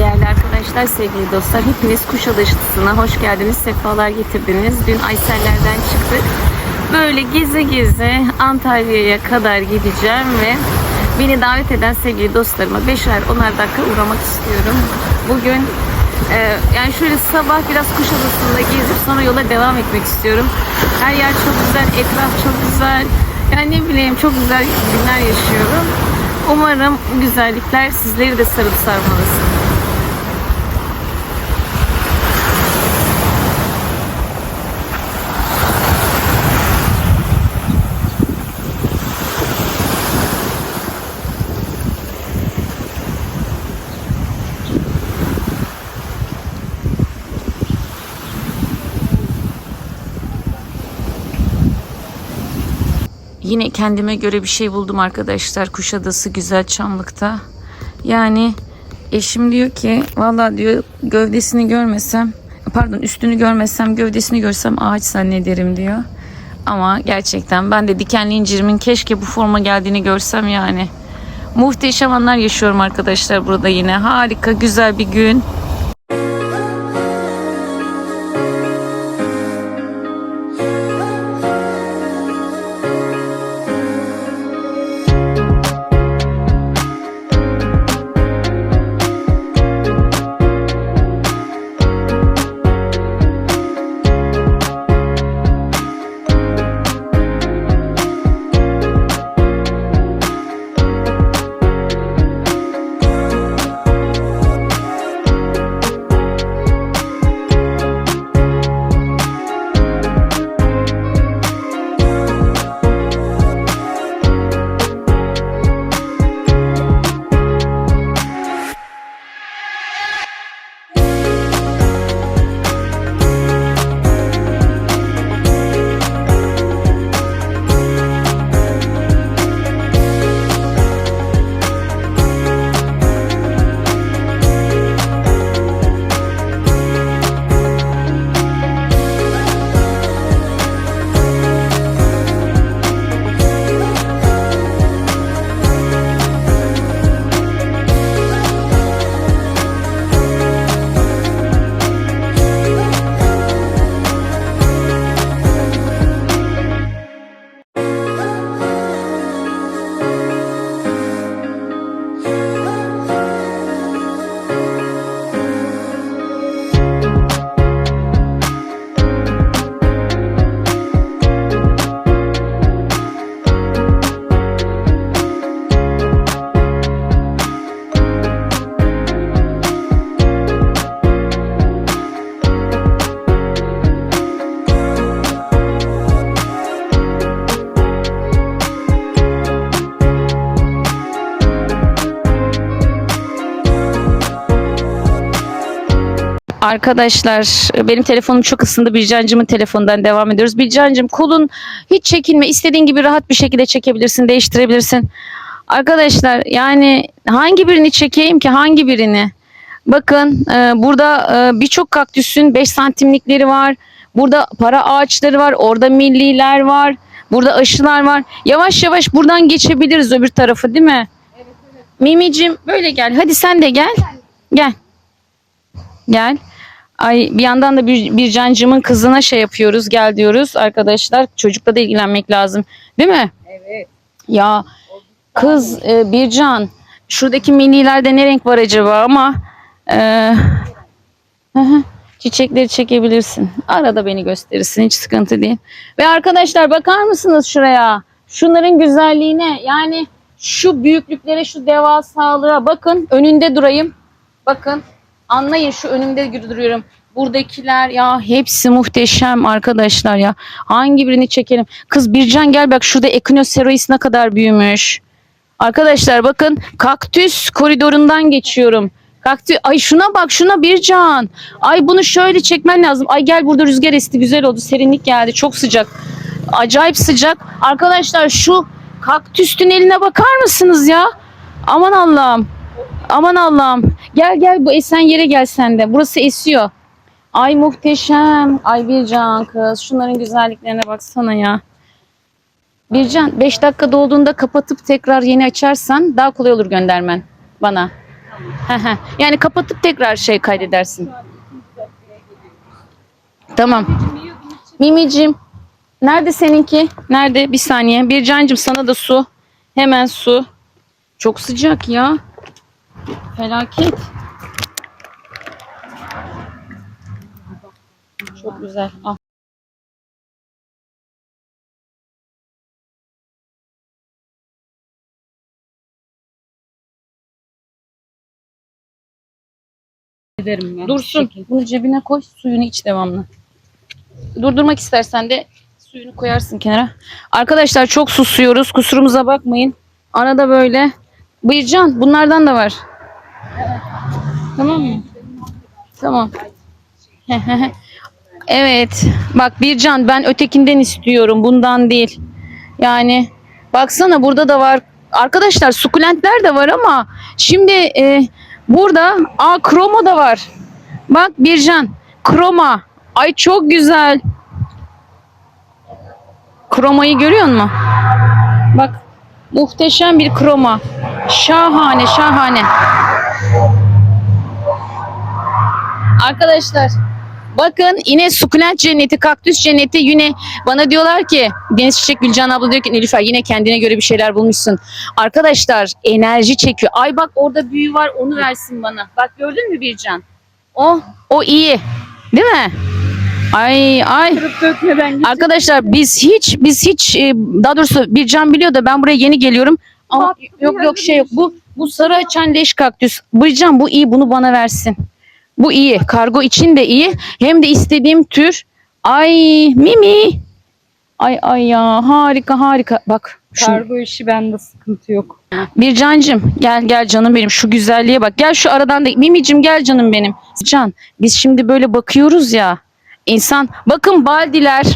Değerli arkadaşlar, sevgili dostlar, hepiniz Kuşadası'na hoş geldiniz, sefalar getirdiniz. Dün Ayseller'den çıktık. Böyle geze geze Antalya'ya kadar gideceğim ve beni davet eden sevgili dostlarıma beşer onar dakika uğramak istiyorum. Bugün e, yani şöyle sabah biraz Kuşadası'nda gezip sonra yola devam etmek istiyorum. Her yer çok güzel, etraf çok güzel. Yani ne bileyim çok güzel günler yaşıyorum. Umarım güzellikler sizleri de sarıp sarmalasın. Yine kendime göre bir şey buldum arkadaşlar. Kuşadası Güzel Çamlık'ta. Yani eşim diyor ki valla diyor gövdesini görmesem pardon üstünü görmesem gövdesini görsem ağaç zannederim diyor. Ama gerçekten ben de dikenli incirimin keşke bu forma geldiğini görsem yani. Muhteşem anlar yaşıyorum arkadaşlar burada yine. Harika güzel bir gün. Arkadaşlar benim telefonum çok ısındı. Bircancımın telefonundan devam ediyoruz. Bircancım kolun hiç çekinme. istediğin gibi rahat bir şekilde çekebilirsin. Değiştirebilirsin. Arkadaşlar yani hangi birini çekeyim ki hangi birini? Bakın e, burada e, birçok kaktüsün 5 santimlikleri var. Burada para ağaçları var. Orada milliler var. Burada aşılar var. Yavaş yavaş buradan geçebiliriz öbür tarafı değil mi? Mimicim böyle gel. Hadi sen de gel. Gel. Gel. Ay bir yandan da bir, bir cancımın kızına şey yapıyoruz. Gel diyoruz arkadaşlar. Çocukla da ilgilenmek lazım. Değil mi? Evet. Ya kız e, Bircan şuradaki minilerde ne renk var acaba ama e, çiçekleri çekebilirsin. Arada beni gösterirsin hiç sıkıntı değil. Ve arkadaşlar bakar mısınız şuraya? Şunların güzelliğine yani şu büyüklüklere şu devasalığa bakın önünde durayım. Bakın anlayın şu önümde duruyorum. Buradakiler ya hepsi muhteşem arkadaşlar ya. Hangi birini çekelim? Kız Bircan gel bak şurada Echinoceros ne kadar büyümüş. Arkadaşlar bakın kaktüs koridorundan geçiyorum. Kaktüs ay şuna bak şuna Bircan. Ay bunu şöyle çekmen lazım. Ay gel burada rüzgar esti güzel oldu. Serinlik geldi. Çok sıcak. Acayip sıcak. Arkadaşlar şu kaktüs tüneline bakar mısınız ya? Aman Allah'ım. Aman Allah'ım. Gel gel bu esen yere gel sen de. Burası esiyor. Ay muhteşem. Ay Bircan kız. Şunların güzelliklerine baksana ya. Bircan 5 dakika dolduğunda kapatıp tekrar yeni açarsan daha kolay olur göndermen bana. Hı. yani kapatıp tekrar şey kaydedersin. Tamam. Mimicim. Nerede seninki? Nerede? Bir saniye. Bir cancım sana da su. Hemen su. Çok sıcak ya. Felaket. Çok güzel. Al. ederim ben. Dursun. Bunu cebine koy. Suyunu iç devamlı. Durdurmak istersen de suyunu koyarsın kenara. Arkadaşlar çok susuyoruz. Kusurumuza bakmayın. Arada böyle. Bıyırcan bunlardan da var. Tamam mı? Tamam. Evet. Bak Bircan ben ötekinden istiyorum. Bundan değil. Yani baksana burada da var. Arkadaşlar sukulentler de var ama şimdi e, burada a kromo da var. Bak Bircan kroma. Ay çok güzel. Kromayı görüyor musun? Bak muhteşem bir kroma. Şahane şahane. Arkadaşlar bakın yine sukulent cenneti, kaktüs cenneti yine bana diyorlar ki Deniz Çiçek Gülcan abla diyor ki Nilüfer yine kendine göre bir şeyler bulmuşsun. Arkadaşlar enerji çekiyor. Ay bak orada büyü var onu versin bana. Bak gördün mü Bircan? O, o iyi. Değil mi? Ay ay. Arkadaşlar biz hiç biz hiç e, daha doğrusu bir can biliyor da ben buraya yeni geliyorum. Ama Bak, yok yok şey yok. Bu bu sarı açan leş kaktüs. Bu can bu iyi bunu bana versin. Bu iyi. Kargo için de iyi. Hem de istediğim tür. Ay Mimi. Ay ay ya harika harika. Bak şu Kargo işi bende sıkıntı yok. bir cancım gel gel canım benim şu güzelliğe bak. Gel şu aradan da Mimicim gel canım benim. Can biz şimdi böyle bakıyoruz ya. İnsan bakın baldiler.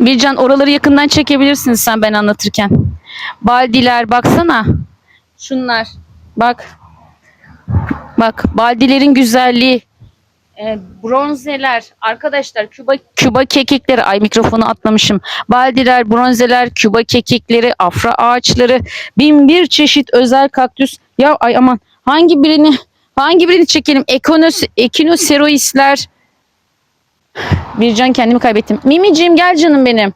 Bircan oraları yakından çekebilirsin sen ben anlatırken. Baldiler baksana. Şunlar. Bak. Bak baldilerin güzelliği. E, bronzeler arkadaşlar Küba Küba kekikleri ay mikrofonu atlamışım. Baldiler, bronzeler, Küba kekikleri, afra ağaçları, bin bir çeşit özel kaktüs. Ya ay aman hangi birini hangi birini çekelim? Ekonos, ekinoseroisler. Bircan kendimi kaybettim. Mimiciğim gel canım benim.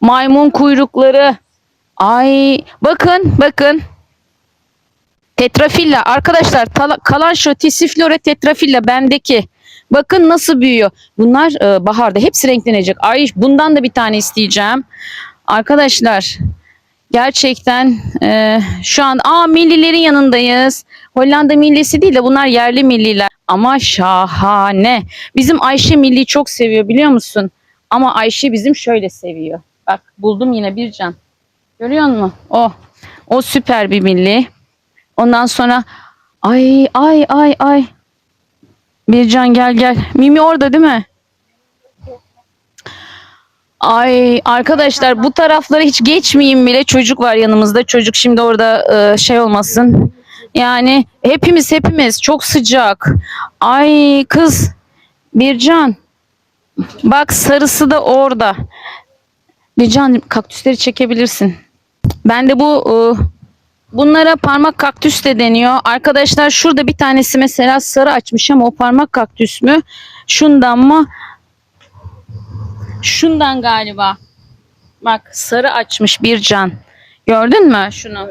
Maymun kuyrukları. Ay bakın bakın. Tetrafilla arkadaşlar kalan şu tisiflora tetrafilla bendeki. Bakın nasıl büyüyor. Bunlar e, baharda hepsi renklenecek. Ay bundan da bir tane isteyeceğim. Arkadaşlar gerçekten e, şu an aa millilerin yanındayız. Hollanda millisi değil de bunlar yerli milliler. Ama şahane. Bizim Ayşe milliyi çok seviyor biliyor musun? Ama Ayşe bizim şöyle seviyor. Bak buldum yine bir can. Görüyor musun? O. O süper bir milli. Ondan sonra ay ay ay ay. Bircan gel gel. Mimi orada değil mi? Ay arkadaşlar bu tarafları hiç geçmeyeyim bile. Çocuk var yanımızda. Çocuk şimdi orada e, şey olmasın. Yani hepimiz hepimiz çok sıcak. Ay kız Bircan. Bak sarısı da orada. Bircan kaktüsleri çekebilirsin. Ben de bu e, Bunlara parmak kaktüs de deniyor. Arkadaşlar şurada bir tanesi mesela sarı açmış ama o parmak kaktüs mü? Şundan mı? Şundan galiba. Bak sarı açmış bir can. Gördün mü şunu?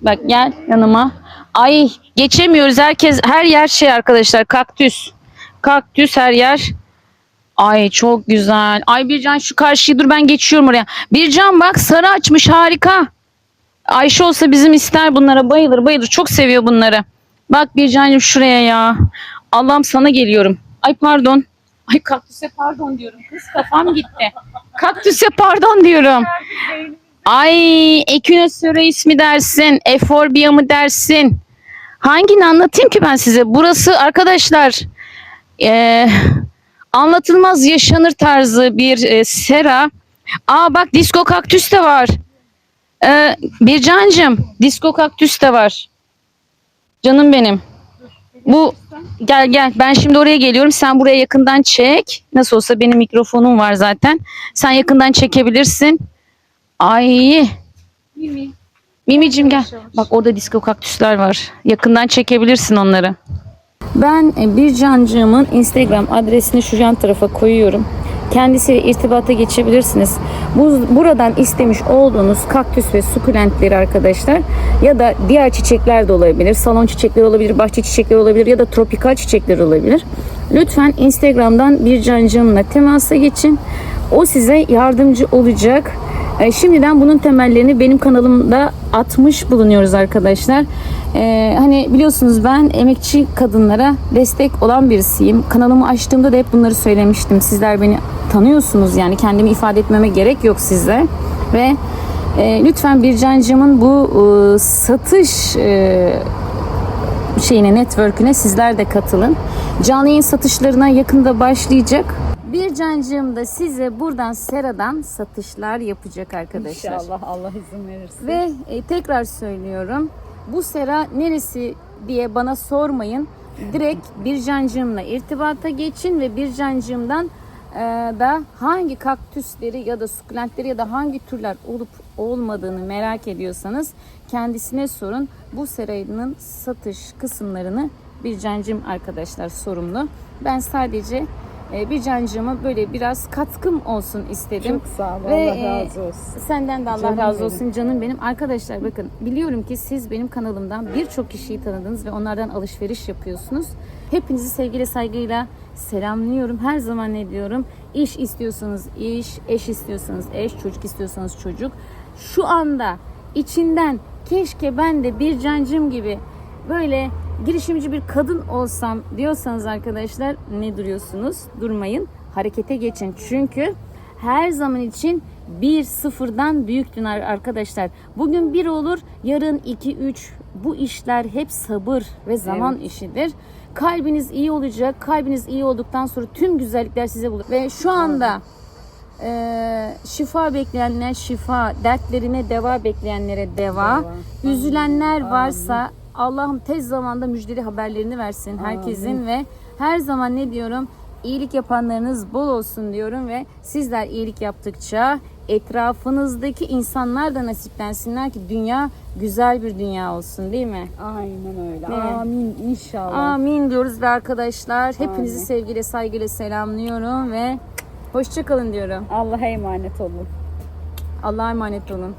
Bak gel yanıma. Ay geçemiyoruz herkes her yer şey arkadaşlar kaktüs. Kaktüs her yer. Ay çok güzel. Ay Bircan şu karşıyı dur ben geçiyorum oraya. Bircan bak sarı açmış harika. Ayşe olsa bizim ister bunlara bayılır bayılır çok seviyor bunları. Bak bir cancım şuraya ya. Allah'ım sana geliyorum. Ay pardon. Ay kaktüse pardon diyorum. Kız kafam gitti. Kaktüse pardon diyorum. Ay Echinacea ismi dersin. Eforbia mı dersin? Hangini anlatayım ki ben size? Burası arkadaşlar eee, anlatılmaz yaşanır tarzı bir e, sera. Aa bak disco kaktüs de var. Ee, Bircancığım, disco kaktüs de var. Canım benim. Bu gel gel. Ben şimdi oraya geliyorum. Sen buraya yakından çek. Nasıl olsa benim mikrofonum var zaten. Sen yakından çekebilirsin. Ay Mimi. Mimicim gel. Bak orada disco kaktüsler var. Yakından çekebilirsin onları. Ben bir cancığımın Instagram adresini şu yan tarafa koyuyorum. Kendisiyle irtibata geçebilirsiniz. Bu, buradan istemiş olduğunuz kaktüs ve sukulentleri arkadaşlar ya da diğer çiçekler de olabilir. Salon çiçekleri olabilir, bahçe çiçekleri olabilir ya da tropikal çiçekler olabilir. Lütfen Instagram'dan bir cancığımla temasa geçin. O size yardımcı olacak. E, Şimdiden bunun temellerini benim kanalımda atmış bulunuyoruz arkadaşlar. E, hani biliyorsunuz ben emekçi kadınlara destek olan birisiyim. Kanalımı açtığımda da hep bunları söylemiştim. Sizler beni tanıyorsunuz yani kendimi ifade etmeme gerek yok size. Ve e, lütfen Bircancığımın bu e, satış e, şeyine, network'üne sizler de katılın. Canlı yayın satışlarına yakında başlayacak. Bir cancığım da size buradan Sera'dan satışlar yapacak arkadaşlar. İnşallah Allah izin verirse. Ve e, tekrar söylüyorum. Bu sera neresi diye bana sormayın. Direkt bir cancığımla irtibata geçin ve bir cancığımdan e, da hangi kaktüsleri ya da sukulentleri ya da hangi türler olup olmadığını merak ediyorsanız kendisine sorun. Bu seranın satış kısımlarını bir cancığım arkadaşlar sorumlu. Ben sadece e, bir cancığıma böyle biraz katkım olsun istedim. Çok sağ ol. Ve, Allah e, razı olsun. Senden de Allah Canım razı benim. olsun canım benim. Arkadaşlar bakın biliyorum ki siz benim kanalımdan birçok kişiyi tanıdınız ve onlardan alışveriş yapıyorsunuz. Hepinizi sevgiyle saygıyla selamlıyorum. Her zaman ne diyorum? İş istiyorsanız iş, eş istiyorsanız eş, çocuk istiyorsanız çocuk. Şu anda içinden keşke ben de bir cancım gibi böyle girişimci bir kadın olsam diyorsanız arkadaşlar ne duruyorsunuz? Durmayın. Harekete geçin. Çünkü her zaman için bir sıfırdan büyüktün ar- arkadaşlar. Bugün bir olur, yarın iki, üç. Bu işler hep sabır ve zaman işidir. Kalbiniz iyi olacak. Kalbiniz iyi olduktan sonra tüm güzellikler size bulur. Ve şu anda e, şifa bekleyenler şifa, dertlerine deva bekleyenlere deva, üzülenler varsa Allah'ım tez zamanda müjdeli haberlerini versin herkesin ve her zaman ne diyorum? İyilik yapanlarınız bol olsun diyorum ve sizler iyilik yaptıkça etrafınızdaki insanlar da nasiplensinler ki dünya güzel bir dünya olsun değil mi? Aynen öyle. Evet. Amin inşallah. Amin diyoruz ve arkadaşlar hepinizi Amin. sevgiyle saygıyla selamlıyorum ve hoşça kalın diyorum. Allah'a emanet olun. Allah'a emanet olun.